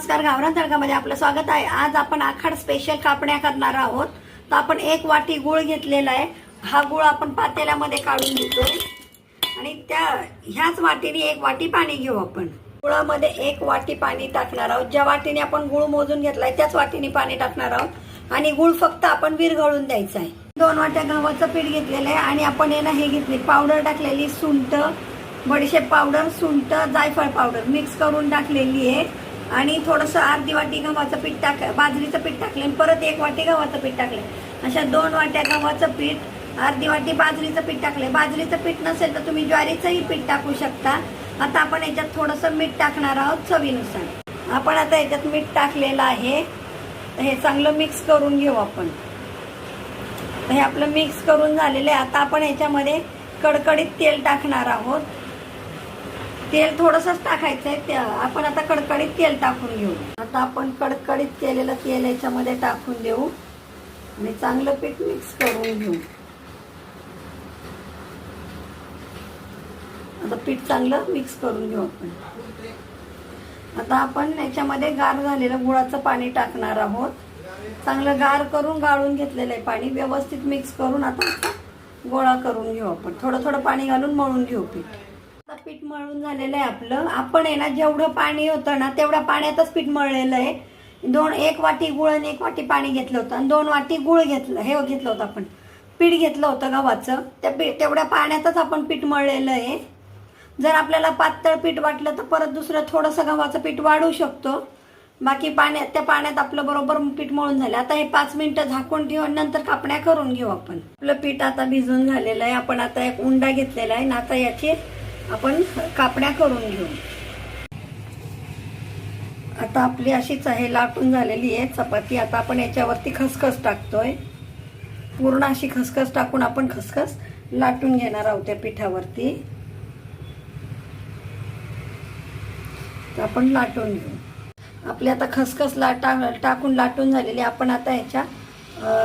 नमस्कार गावरान तडकामध्ये आपलं स्वागत आहे. आज आपण आखाड स्पेशल कापण्या करणार आहोत. तर आपण एक वाटी गुळ घेतलेला आहे. हा गुळ आपण पातेल्यामध्ये काढून घेतो आणि त्या ह्याच वाटीने एक वाटी पाणी घेऊ आपण. गुळामध्ये एक वाटी पाणी टाकणार आहोत. ज्या वाटीने आपण गुळ मोजून घेतलाय त्याच वाटीने पाणी टाकणार आहोत. आणि गुळ फक्त आपण विरघळून द्यायचा आहे. दोन वाट्या गव्हाचं पीठ घेतलेलं आहे. आणि आपण आहे ना हे घेतली पावडर टाकलेली सुंठ बडीशेप पावडर सुंठ जायफळ पावडर मिक्स करून टाकलेली आहे. आणि थोडंसं अर्धी वाटी गव्हाचं पीठ टाक बाजरीचं पीठ टाकले आणि परत एक वाटी गव्हाचं पीठ टाकले. अशा दोन वाट्या गव्हाचं पीठ अर्धी वाटी बाजरीचं पीठ टाकले. बाजरीचं पीठ नसेल तर तुम्ही ज्वारीचंही पीठ टाकू शकता. आता आपण याच्यात थोडंसं मीठ टाकणार आहोत चवीनुसार. आपण आता याच्यात मीठ टाकलेलं आहे. हे चांगलं मिक्स करून घेऊ आपण. हे आपलं मिक्स करून झालेलं आहे. आता आपण याच्यामध्ये कडकडीत तेल टाकणार आहोत. तेल थोडंसंच टाकायचं आहे त्या आपण आता कडकडीत तेल टाकून घेऊ. आता आपण कडकडीत केलेलं तेल याच्यामध्ये टाकून देऊ. आणि चांगलं पीठ मिक्स करून घेऊ. आता पीठ चांगलं मिक्स करून घेऊ आपण. आता आपण याच्यामध्ये गार झालेलं गुळाचं पाणी टाकणार आहोत. चांगलं गार करून गाळून घेतलेलं आहे पाणी. व्यवस्थित मिक्स करून आता गोळा करून घेऊ आपण. थोडं थोडं पाणी घालून मळून घेऊ पीठ. मळून झालेलं आहे आपलं. आपण आहे ना जेवढं पाणी होतं ना तेवढ्या पाण्यातच पीठ मळलेलं आहे. दोन एक वाटी गुळ आणि एक वाटी पाणी घेतलं होतं. आणि दोन वाटी गुळ घेतलं हे घेतलं होतं आपण. पीठ घेतलं होतं गव्हाचं. त्या पीठ तेवढ्या पाण्यातच आपण पीठ मळलेलं आहे. जर आपल्याला पातळ पीठ वाटलं तर परत दुसरं थोडंसं गव्हाचं पीठ वाढू शकतो. बाकी पाण्यात त्या पाण्यात आपलं बरोबर पीठ मळून झालं. आता हे पाच मिनिटं झाकून ठेवू आणि नंतर कापण्या करून घेऊ आपण. आपलं पीठ आता भिजून झालेलं आहे. आपण आता एक उंडा घेतलेला आहे. ना आता याची. आपण कापण्या करून घेऊ. आता आपली अशीच आहे लाटून झालेली आहे चपाती. आता आपण याच्यावरती खसखस टाकतोय. पूर्ण अशी खसखस टाकून आपण खसखस लाटून घेणार आहोत त्या पिठावरती. तर आपण लाटून घेऊ. आपली आता खसखस लाटा टाकून लाटून झालेली आपण आता ह्याच्या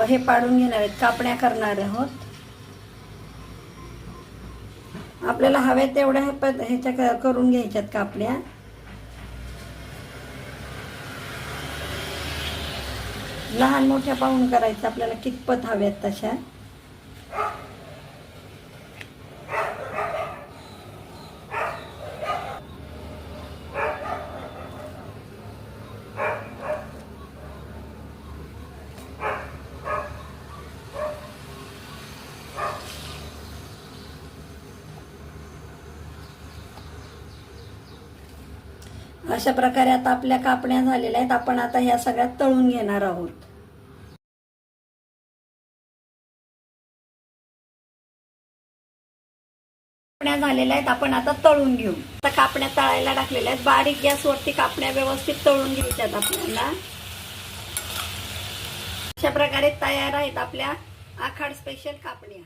हे पाडून घेणार आहेत कापण्या करणार आहोत. आपल्याला हव्या तेवढ्या ह्या पद- ह्याच्या क- करून घ्यायच्यात कापण्या लहान मोठ्या पाहून करायचं आपल्याला कितपत हव्यात तशा. अशा प्रकारे आता आपल्या कापण्या झालेल्या आहेत. आपण आता ह्या सगळ्यात तळून घेणार आहोत. कापण्या झालेल्या आहेत. आपण आता तळून घेऊ. आता कापण्या तळायला टाकलेल्या आहेत. बारीक गॅसवरती कापण्या व्यवस्थित तळून घ्यायच्यात आपल्याला. अशा प्रकारे तयार आहेत आपल्या आखाड स्पेशल कापण्या.